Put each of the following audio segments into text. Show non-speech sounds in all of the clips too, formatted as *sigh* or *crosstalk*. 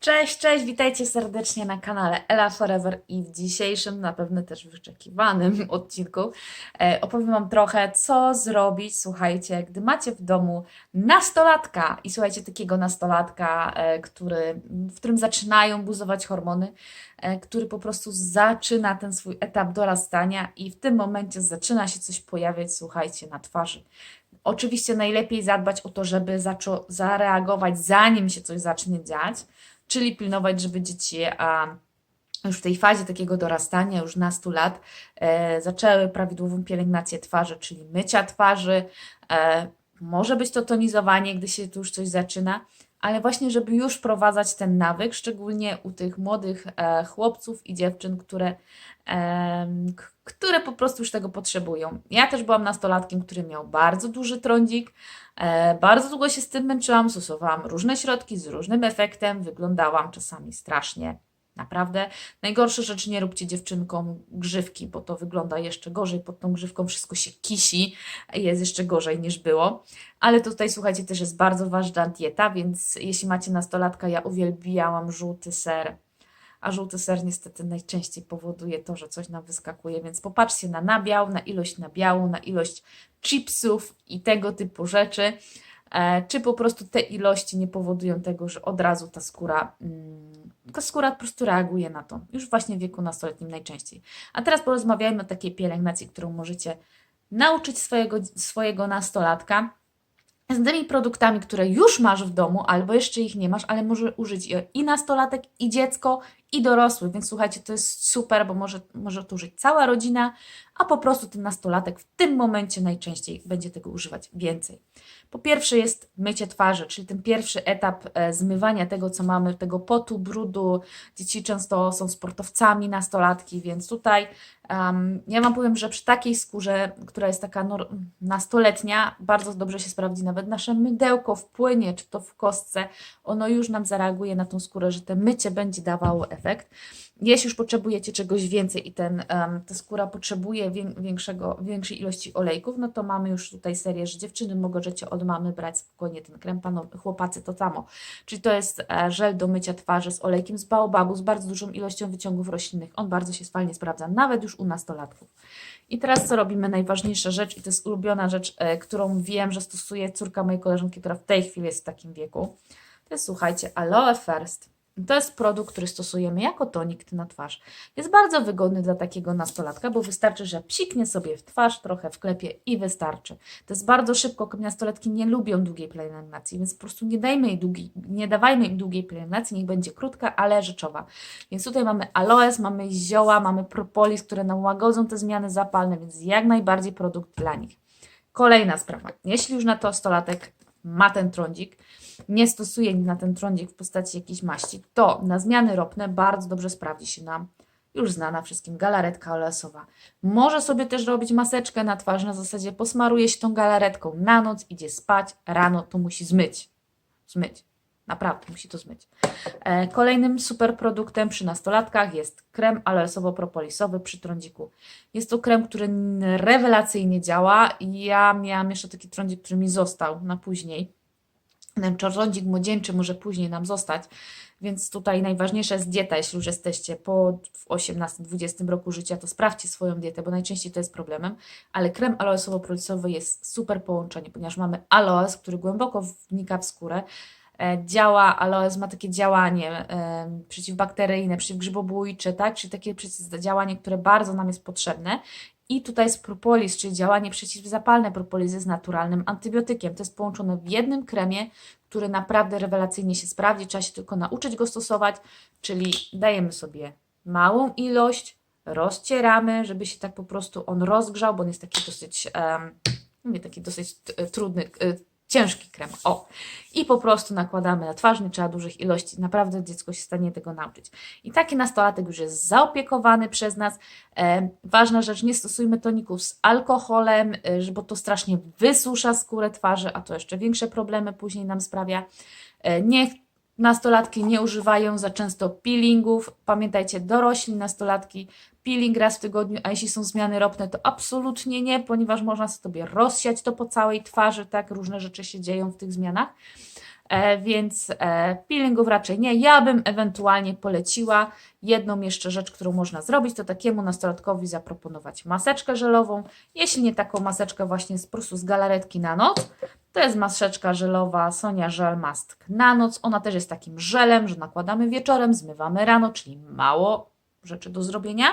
Cześć, cześć, witajcie serdecznie na kanale Ella Forever i w dzisiejszym, na pewno też wyczekiwanym *laughs* odcinku e, opowiem Wam trochę, co zrobić, słuchajcie, gdy macie w domu nastolatka i słuchajcie, takiego nastolatka, e, który, w którym zaczynają buzować hormony, e, który po prostu zaczyna ten swój etap dorastania i w tym momencie zaczyna się coś pojawiać, słuchajcie, na twarzy. Oczywiście najlepiej zadbać o to, żeby zareagować, zanim się coś zacznie dziać, czyli pilnować, żeby dzieci a, już w tej fazie takiego dorastania, już nastu lat, e, zaczęły prawidłową pielęgnację twarzy, czyli mycia twarzy. E, może być to tonizowanie, gdy się tu już coś zaczyna, ale właśnie, żeby już wprowadzać ten nawyk, szczególnie u tych młodych e, chłopców i dziewczyn, które, k- które po prostu już tego potrzebują. Ja też byłam nastolatkiem, który miał bardzo duży trądzik, E, Bardzo długo się z tym męczyłam, stosowałam różne środki z różnym efektem, wyglądałam czasami strasznie. Naprawdę. Najgorsza rzecz, nie róbcie dziewczynkom grzywki, bo to wygląda jeszcze gorzej. Pod tą grzywką wszystko się kisi, jest jeszcze gorzej niż było. Ale tutaj, słuchajcie, też jest bardzo ważna dieta, więc jeśli macie nastolatka, ja uwielbiałam żółty ser. A żółty ser niestety najczęściej powoduje to, że coś nam wyskakuje, więc popatrzcie na nabiał, na ilość nabiału, na ilość chipsów i tego typu rzeczy. E, czy po prostu te ilości nie powodują tego, że od razu ta skóra, mm, ta skóra po prostu reaguje na to, już właśnie w wieku nastoletnim najczęściej. A teraz porozmawiajmy o takiej pielęgnacji, którą możecie nauczyć swojego, swojego nastolatka z tymi produktami, które już masz w domu, albo jeszcze ich nie masz, ale może użyć i nastolatek, i dziecko, i dorosły. Więc słuchajcie, to jest super, bo może, może to użyć cała rodzina, a po prostu ten nastolatek w tym momencie najczęściej będzie tego używać więcej. Po pierwsze jest mycie twarzy, czyli ten pierwszy etap e, zmywania tego, co mamy, tego potu, brudu. Dzieci często są sportowcami, nastolatki, więc tutaj um, ja Wam powiem, że przy takiej skórze, która jest taka nastoletnia, bardzo dobrze się sprawdzi nawet nasze mydełko w płynie, czy to w kostce. Ono już nam zareaguje na tą skórę, że te mycie będzie dawało efekt. Jeśli już potrzebujecie czegoś więcej i ten, em, ta skóra potrzebuje wię- większego, większej ilości olejków, no to mamy już tutaj serię, że dziewczyny możecie od mamy brać spokojnie ten krem, panowie, chłopacy to samo. Czyli to jest e, żel do mycia twarzy z olejkiem z baobabu, z bardzo dużą ilością wyciągów roślinnych. On bardzo się fajnie sprawdza, nawet już u nastolatków. I teraz co robimy? Najważniejsza rzecz, i to jest ulubiona rzecz, e, którą wiem, że stosuje córka mojej koleżanki, która w tej chwili jest w takim wieku. To jest, słuchajcie, Aloe First. To jest produkt, który stosujemy jako tonik na twarz. Jest bardzo wygodny dla takiego nastolatka, bo wystarczy, że psiknie sobie w twarz, trochę wklepie i wystarczy. To jest bardzo szybko, nastolatki nie lubią długiej pielęgnacji, więc po prostu nie, dajmy jej długiej, nie dawajmy im długiej pielęgnacji, niech będzie krótka, ale rzeczowa. Więc tutaj mamy aloes, mamy zioła, mamy propolis, które nam łagodzą te zmiany zapalne, więc jak najbardziej produkt dla nich. Kolejna sprawa. Jeśli już nastolatek ma ten trądzik, nie stosuje na ten trądzik w postaci jakiejś maści, to na zmiany ropne bardzo dobrze sprawdzi się nam już znana wszystkim galaretka oleosowa. Może sobie też robić maseczkę na twarz na zasadzie posmaruje się tą galaretką na noc, idzie spać, rano to musi zmyć. Zmyć. Naprawdę musi to zmyć. E, Kolejnym super produktem przy nastolatkach jest krem aloesowo-propolisowy przy trądziku. Jest to krem, który rewelacyjnie działa. Ja miałam jeszcze taki trądzik, który mi został na później. Ten trądzik młodzieńczy może później nam zostać, więc tutaj najważniejsza jest dieta. Jeśli już jesteście po 18-20 roku życia, to sprawdźcie swoją dietę, bo najczęściej to jest problemem. Ale krem aloesowo-propolisowy jest super połączenie, ponieważ mamy aloes, który głęboko wnika w skórę. E, Działa, aloes ma takie działanie e, przeciwbakteryjne, przeciwgrzybobójcze, tak? czyli takie przeciwdziałanie, które bardzo nam jest potrzebne. I tutaj jest propolis, czyli działanie przeciwzapalne. Propolis jest naturalnym antybiotykiem. To jest połączone w jednym kremie, który naprawdę rewelacyjnie się sprawdzi. Trzeba się tylko nauczyć go stosować, czyli dajemy sobie małą ilość, rozcieramy, żeby się tak po prostu on rozgrzał, bo on jest taki dosyć, em, nie taki dosyć t- trudny, e, ciężki krem. O. I po prostu nakładamy na twarz, nie trzeba dużych ilości. Naprawdę dziecko się stanie tego nauczyć. I taki nastolatek już jest zaopiekowany przez nas. E, ważna rzecz, nie stosujmy toników z alkoholem, e, bo to strasznie wysusza skórę twarzy, a to jeszcze większe problemy później nam sprawia. E, niech nastolatki nie używają za często peelingów. Pamiętajcie, dorośli nastolatki, peeling raz w tygodniu, a jeśli są zmiany ropne, to absolutnie nie, ponieważ można sobie rozsiać to po całej twarzy, tak, różne rzeczy się dzieją w tych zmianach. e, więc e, peelingów raczej nie. Ja bym ewentualnie poleciła jedną jeszcze rzecz, którą można zrobić, to takiemu nastolatkowi zaproponować maseczkę żelową, jeśli nie taką maseczkę właśnie z, po prostu z galaretki na noc, to jest maseczka żelowa Sonia Żel Mask na noc. Ona też jest takim żelem, że nakładamy wieczorem, zmywamy rano, czyli mało rzeczy do zrobienia,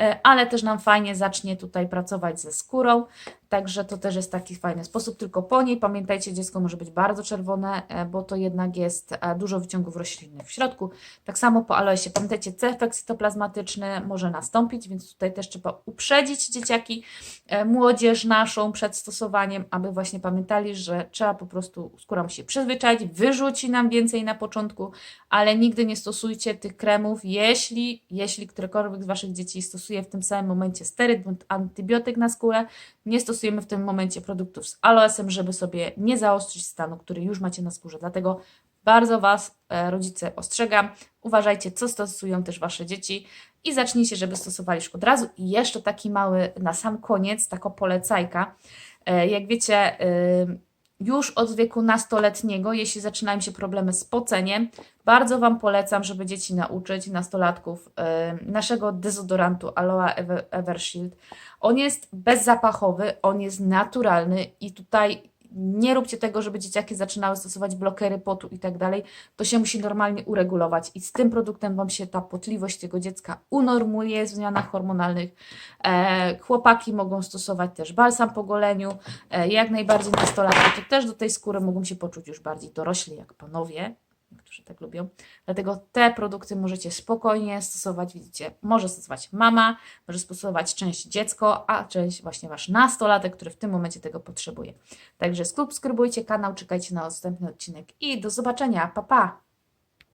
E, ale też nam fajnie zacznie tutaj pracować ze skórą. Także to też jest taki fajny sposób, tylko po niej pamiętajcie, dziecko może być bardzo czerwone, e, bo to jednak jest e, dużo wyciągów roślinnych w środku. Tak samo po aloesie, pamiętajcie, cefek cytoplazmatyczny może nastąpić, więc tutaj też trzeba uprzedzić dzieciaki, e, młodzież naszą przed stosowaniem, aby właśnie pamiętali, że trzeba po prostu, skóra musi się przyzwyczaić, wyrzuci nam więcej na początku, ale nigdy nie stosujcie tych kremów, jeśli, jeśli którekolwiek z Waszych dzieci stosuje w tym samym momencie steryd bądź antybiotyk na skórę, nie stosujemy w tym momencie produktów z aloesem, żeby sobie nie zaostrzyć stanu, który już macie na skórze. Dlatego bardzo Was, e, rodzice, ostrzegam. Uważajcie, co stosują też Wasze dzieci i zacznijcie, żeby stosowali już od razu. I jeszcze taki mały na sam koniec, taka polecajka. E, Jak wiecie, już od wieku nastoletniego, jeśli zaczynają się problemy z poceniem, bardzo Wam polecam, żeby dzieci nauczyć, nastolatków, y, naszego dezodorantu Aloe Ever- Evershield. On jest bezzapachowy, on jest naturalny i tutaj nie róbcie tego, żeby dzieciaki zaczynały stosować blokery potu i tak dalej. To się musi normalnie uregulować i z tym produktem Wam się ta potliwość tego dziecka unormuje w zmianach hormonalnych. E, chłopaki mogą stosować też balsam po goleniu, e, jak najbardziej nastolatki to też do tej skóry mogą się poczuć już bardziej dorośli jak panowie, niektórzy tak lubią. Dlatego te produkty możecie spokojnie stosować, widzicie, może stosować mama, może stosować część dziecko, a część właśnie wasz nastolatek, który w tym momencie tego potrzebuje. Także subskrybujcie kanał, czekajcie na następny odcinek i do zobaczenia. Pa pa!